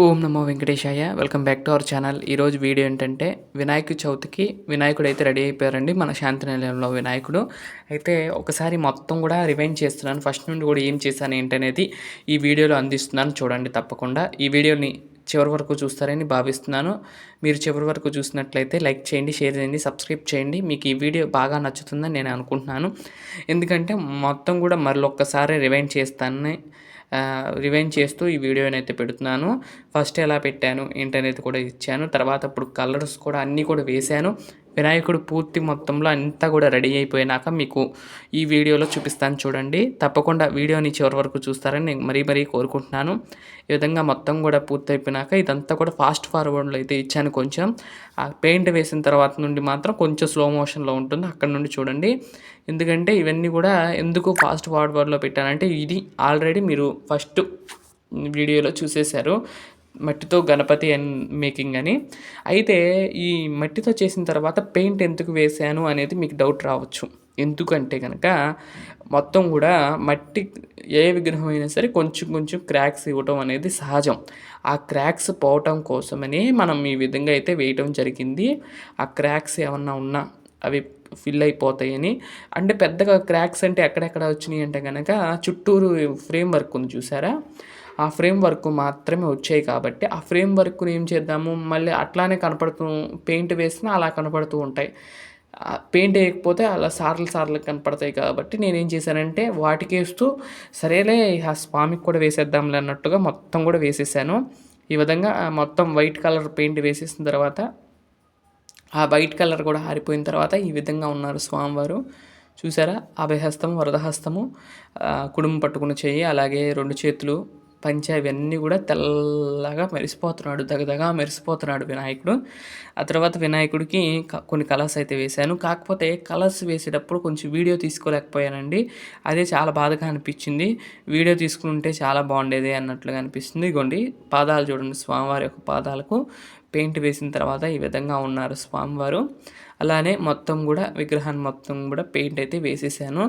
ఓం నమో వెంకటేశాయ. Welcome back to our channel. ఈరోజు video ఏంటంటే వినాయక చవితికి వినాయకుడు అయితే రెడీ అయిపోయారండి మన శాంతి నిలయంలో వినాయకుడు. అయితే ఒకసారి మొత్తం కూడా రివైండ్ చేస్తున్నాను. ఫస్ట్ నుండి కూడా ఏం చేశాను ఏంటనేది ఈ వీడియోలో అందిస్తున్నాను. చూడండి తప్పకుండా. ఈ వీడియోని చివరి వరకు చూస్తారని భావిస్తున్నాను. మీరు చివరి వరకు చూసినట్లయితే లైక్ చేయండి షేర్ చేయండి సబ్స్క్రైబ్ చేయండి. మీకు ఈ వీడియో బాగా నచ్చుతుందని నేను అనుకుంటున్నాను. ఎందుకంటే మొత్తం కూడా మరొకసారి రివైండ్ చేస్తానని రివైండ్ చేస్తూ ఈ వీడియోని అయితే పెడుతున్నాను. ఫస్ట్ ఎలా పెట్టాను ఏంటనేది కూడా ఇచ్చాను. తర్వాత ఇప్పుడు కలర్స్ కూడా అన్నీ కూడా వేశాను. వినాయకుడు పూర్తి మొత్తంలో అంతా కూడా రెడీ అయిపోయినాక మీకు ఈ వీడియోలో చూపిస్తాను చూడండి. తప్పకుండా వీడియోని చివరి వరకు చూస్తారని నేను మరీ మరీ కోరుకుంటున్నాను. ఈ విధంగా మొత్తం కూడా పూర్తి అయిపోయినాక ఇదంతా కూడా ఫాస్ట్ ఫార్వర్డ్లో అయితే ఇచ్చాను కొంచెం. ఆ పెయింట్ వేసిన తర్వాత నుండి మాత్రం కొంచెం స్లో మోషన్లో ఉంటుంది. అక్కడ నుండి చూడండి. ఎందుకంటే ఇవన్నీ కూడా ఎందుకు ఫాస్ట్ ఫార్వర్డ్లో పెట్టానంటే ఇది ఆల్రెడీ మీరు ఫస్ట్ వీడియోలో చూసేశారు. మట్టితో గణపతి అండ్ మేకింగ్ అని. అయితే ఈ మట్టితో చేసిన తర్వాత పెయింట్ ఎందుకు వేసాను అనేది మీకు డౌట్ రావచ్చు. ఎందుకంటే కనుక మొత్తం కూడా మట్టి ఏ విగ్రహం అయినా సరే కొంచెం కొంచెం క్రాక్స్ ఇవ్వటం అనేది సహజం. ఆ క్రాక్స్ పోవటం కోసమని మనం ఈ విధంగా అయితే వేయటం జరిగింది. ఆ క్రాక్స్ ఏమన్నా ఉన్నా అవి ఫిల్ అయిపోతాయని. అంటే పెద్దగా క్రాక్స్ అంటే ఎక్కడెక్కడ వచ్చినాయి అంటే కనుక చుట్టూరు ఫ్రేమ్ వర్క్ ఉంది చూసారా? ఆ ఫ్రేమ్ వర్క్ మాత్రమే వచ్చాయి కాబట్టి ఆ ఫ్రేమ్ వర్క్ని ఏం చేద్దాము? మళ్ళీ అట్లానే కనపడుతూ పెయింట్ వేసినా అలా కనపడుతూ ఉంటాయి. పెయింట్ వేయకపోతే అలా సార్లు సార్లు కనపడతాయి కాబట్టి నేనేం చేశానంటే వాటికి వేస్తూ సరేలే ఆ స్వామికి కూడా వేసేద్దాంలే అన్నట్టుగా మొత్తం కూడా వేసేసాను. ఈ విధంగా మొత్తం వైట్ కలర్ పెయింట్ వేసేసిన తర్వాత ఆ వైట్ కలర్ కూడా ఆరిపోయిన తర్వాత ఈ విధంగా ఉన్నారు స్వామివారు. చూసారా? అభయహస్తము వరదహస్తము కుడుము పట్టుకుని చెయ్యి అలాగే రెండు చేతులు పంచ ఇవన్నీ కూడా తెల్లగా మెరిసిపోతున్నాడు దగదగా మెరిసిపోతున్నాడు వినాయకుడు. ఆ తర్వాత వినాయకుడికి కొన్ని కలర్స్ అయితే వేశాను. కాకపోతే కలర్స్ వేసేటప్పుడు కొంచెం వీడియో తీసుకోలేకపోయానండి. అదే చాలా బాధగా అనిపించింది. వీడియో తీసుకుంటే చాలా బాగుండేది అన్నట్లుగా అనిపిస్తుంది. ఇగోండి పాదాలు చూడండి స్వామివారి యొక్క పాదాలకు. పెయింట్ వేసిన తర్వాత ఈ విధంగా ఉన్నారు స్వామివారు. అలానే మొత్తం కూడా విగ్రహాన్ని మొత్తం కూడా పెయింట్ అయితే వేసేసాను.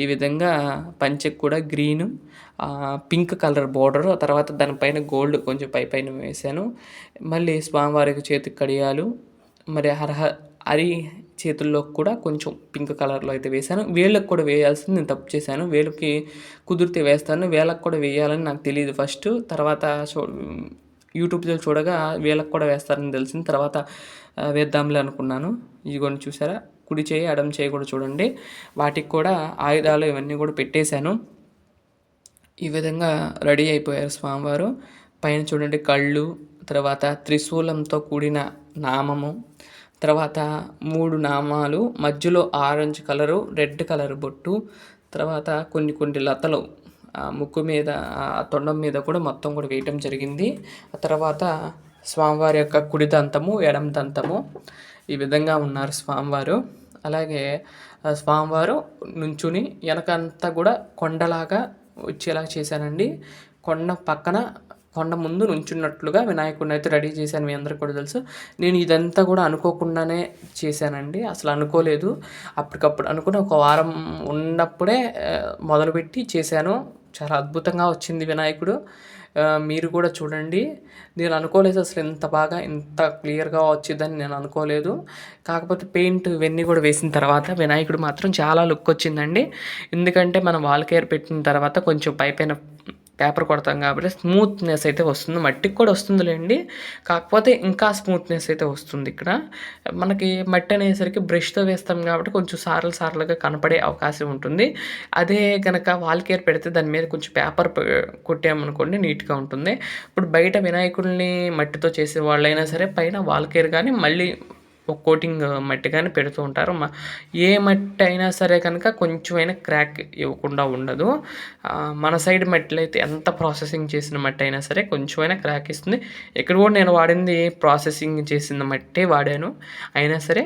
ఈ విధంగా పంచెకు కూడా గ్రీన్ పింక్ కలర్ బోర్డర్ తర్వాత దానిపైన గోల్డ్ కొంచెం పై పైన వేసాను. మళ్ళీ స్వామివారికి చేతికి కడియాలు మరి అర్హ అరి చేతుల్లో కూడా కొంచెం పింక్ కలర్లో అయితే వేశాను వేళ్ళకు కూడా వేయాల్సింది నేను తప్పు చేశాను. వేలుకి కుదిరితే వేస్తాను. వేళ్ళకు కూడా వేయాలని నాకు తెలియదు ఫస్ట్ తర్వాత యూట్యూబ్లో చూడగా వీళ్ళకి కూడా వేస్తారని తెలిసిన తర్వాత వేద్దాంలే అనుకున్నాను. ఇదిగోండి చూసారా? కుడి చేయి అడం చేయి కూడా చూడండి. వాటికి కూడా ఆయుధాలు ఇవన్నీ కూడా పెట్టేశాను. ఈ విధంగా రెడీ అయిపోయారు స్వామివారు. పైన చూడండి కళ్ళు తర్వాత త్రిశూలంతో కూడిన నామము తర్వాత మూడు నామాలు మధ్యలో ఆరెంజ్ కలరు రెడ్ కలర్ బొట్టు తర్వాత కొన్ని కొన్ని లతలు. ముక్కు మీద తొండం మీద కూడా మొత్తం కూడా వేయటం జరిగింది. ఆ తర్వాత స్వామివారి యొక్క కుడి దంతము ఎడమ దంతము ఈ విధంగా ఉన్నారు స్వామివారు. అలాగే స్వామివారు నుంచుని వెనకంతా కూడా కొండలాగా వచ్చేలా చేశానండి కొండ పక్కన కొండ ముందు నుంచున్నట్లుగా వినాయకుడిని అయితే రెడీ చేశాను మీ అందరికి కూడా తెలుసు. నేను ఇదంతా కూడా అనుకోకుండానే చేశానండి. అసలు అనుకోలేదు. అప్పటికప్పుడు అనుకుని ఒక వారం ఉన్నప్పుడే మొదలుపెట్టి చేశాను. చాలా అద్భుతంగా వచ్చింది వినాయకుడు. మీరు కూడా చూడండి. నేను అనుకోలేదు అసలు ఇంత బాగా ఇంత క్లియర్గా వచ్చిందని నేను అనుకోలేదు. కాకపోతే పెయింట్ ఇవన్నీ కూడా వేసిన తర్వాత వినాయకుడు మాత్రం చాలా లుక్ వచ్చిందండి. ఎందుకంటే మనం వాల్ కేర్ పెట్టిన తర్వాత కొంచెం పైపైన పేపర్ కొడతాం కాబట్టి స్మూత్నెస్ అయితే వస్తుంది మట్టికి కూడా వస్తుందిలేండి. కాకపోతే ఇంకా స్మూత్నెస్ అయితే వస్తుంది ఇక్కడ. మనకి మట్టి అనేసరికి బ్రష్తో వేస్తాం కాబట్టి కొంచెం సార్లు సార్లుగా కనపడే అవకాశం ఉంటుంది. అదే కనుక వాల్ కేర్ పెడితే దాని మీద కొంచెం పేపర్ కొట్టామనుకోండి నీట్గా ఉంటుంది. ఇప్పుడు బయట వినాయకుడిని మట్టితో చేసే వాళ్ళైనా సరే పైన వాల్ కేర్ కానీ మళ్ళీ ఒక కోటింగ్ మట్టి కానీ పెడుతూ ఉంటారు. ఏ మట్టి అయినా సరే కనుక కొంచెమైనా క్రాక్ ఇవ్వకుండా ఉండదు. మన సైడ్ మట్టిలో అయితే ఎంత ప్రాసెసింగ్ చేసిన మట్టి అయినా సరే కొంచెమైనా క్రాక్ ఇస్తుంది. ఇక్కడ కూడా నేను వాడింది ప్రాసెసింగ్ చేసిన మట్టే వాడాను. అయినా సరే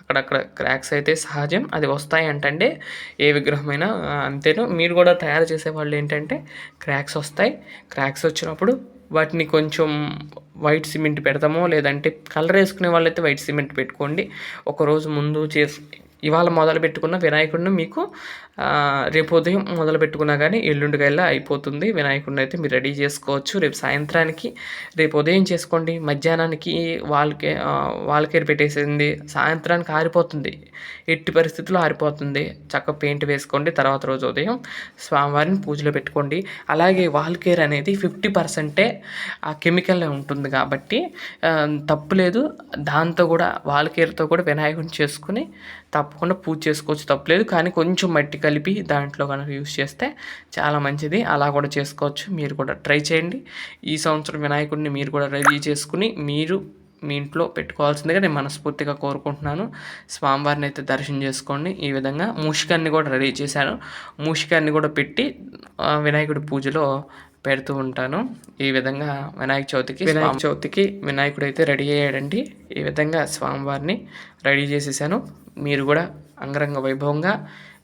అక్కడక్కడ క్రాక్స్ అయితే సహజం. అది వస్తాయి అంటే ఏ విగ్రహమైనా. అంతేను. మీరు కూడా తయారు చేసే వాళ్ళు ఏంటంటే క్రాక్స్ వస్తాయి. క్రాక్స్ వచ్చినప్పుడు వాటిని కొంచెం వైట్ సిమెంట్ పెడతామో లేదంటే కలర్ వేసుకునే వాళ్ళైతే వైట్ సిమెంట్ పెట్టుకోండి. ఒకరోజు ముందు చేసి ఇవాళ మొదలు పెట్టుకున్న వినాయకుడిని మీకు రేపు ఉదయం మొదలు పెట్టుకున్నా కానీ ఎల్లుండికల్లా అయిపోతుంది. వినాయకుడిని అయితే మీరు రెడీ చేసుకోవచ్చు. రేపు సాయంత్రానికి రేపు ఉదయం చేసుకోండి. మధ్యాహ్నానికి వాళ్ళకి వాళ్ళకేరు పెట్టేసింది. సాయంత్రానికి ఆరిపోతుంది. ఎట్టి పరిస్థితుల్లో ఆరిపోతుంది. చక్కగా పెయింట్ వేసుకోండి. తర్వాత రోజు ఉదయం స్వామివారిని పూజలో పెట్టుకోండి. అలాగే వాల్కేర్ అనేది ఫిఫ్టీ పర్సెంటే ఆ కెమికల్ ఉంటుంది కాబట్టి తప్పు లేదు. దాంతో కూడా వాల్కేర్తో కూడా వినాయకుడిని చేసుకుని తప్పకుండా పూజ చేసుకోవచ్చు తప్పులేదు. కానీ కొంచెం మట్టి కలిపి దాంట్లో కనుక యూస్ చేస్తే చాలా మంచిది. అలా కూడా చేసుకోవచ్చు. మీరు కూడా ట్రై చేయండి. ఈ సంవత్సరం వినాయకుడిని మీరు కూడా రెడీ చేసుకుని మీరు మీ ఇంట్లో పెట్టుకోవాల్సిందిగా నేను మనస్ఫూర్తిగా కోరుకుంటున్నాను. స్వామివారిని అయితే దర్శనం చేసుకోండి. ఈ విధంగా మూషికాన్ని కూడా రెడీ చేశాను. మూషికాన్ని కూడా పెట్టి వినాయకుడి పూజలో పెడుతూ ఉంటాను. ఈ విధంగా వినాయక చవితికి వినాయక చవితికి వినాయకుడు అయితే రెడీ అయ్యాడండి. ఈ విధంగా స్వామివారిని రెడీ చేసేసాను. మీరు కూడా అంగరంగ వైభవంగా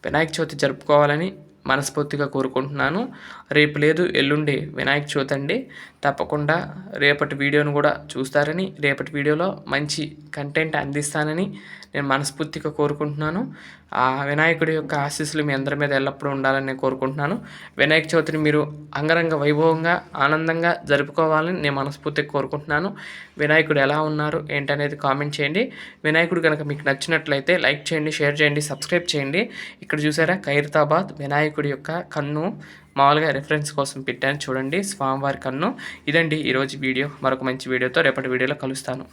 వినాయక చవితి జరుపుకోవాలని మనస్ఫూర్తిగా కోరుకుంటున్నాను. రేపు లేదు ఎల్లుండి వినాయక చవితి అండి. తప్పకుండా రేపటి వీడియోను కూడా చూస్తారని రేపటి వీడియోలో మంచి కంటెంట్ అందిస్తానని నేను మనస్ఫూర్తిగా కోరుకుంటున్నాను. ఆ వినాయకుడి యొక్క ఆశీస్సులు మీ అందరి మీద ఎల్లప్పుడూ ఉండాలని నేను కోరుకుంటున్నాను. వినాయక చవితిని మీరు అంగరంగ వైభవంగా ఆనందంగా జరుపుకోవాలని నేను మనస్ఫూర్తిగా కోరుకుంటున్నాను. వినాయకుడు ఎలా ఉన్నారు ఏంటనేది కామెంట్ చేయండి. వినాయకుడు కనుక మీకు నచ్చినట్లయితే లైక్ చేయండి షేర్ చేయండి సబ్స్క్రైబ్ చేయండి. ఇక్కడ చూసారా ఖైరతాబాద్ వినాయకుడి యొక్క కన్ను. మామూలుగా రెఫరెన్స్ కోసం పెట్టాను చూడండి స్వామివారి కన్ను. ఇదండి ఈరోజు వీడియో. మరొక మంచి వీడియోతో రేపటి వీడియోలో కలుస్తాను.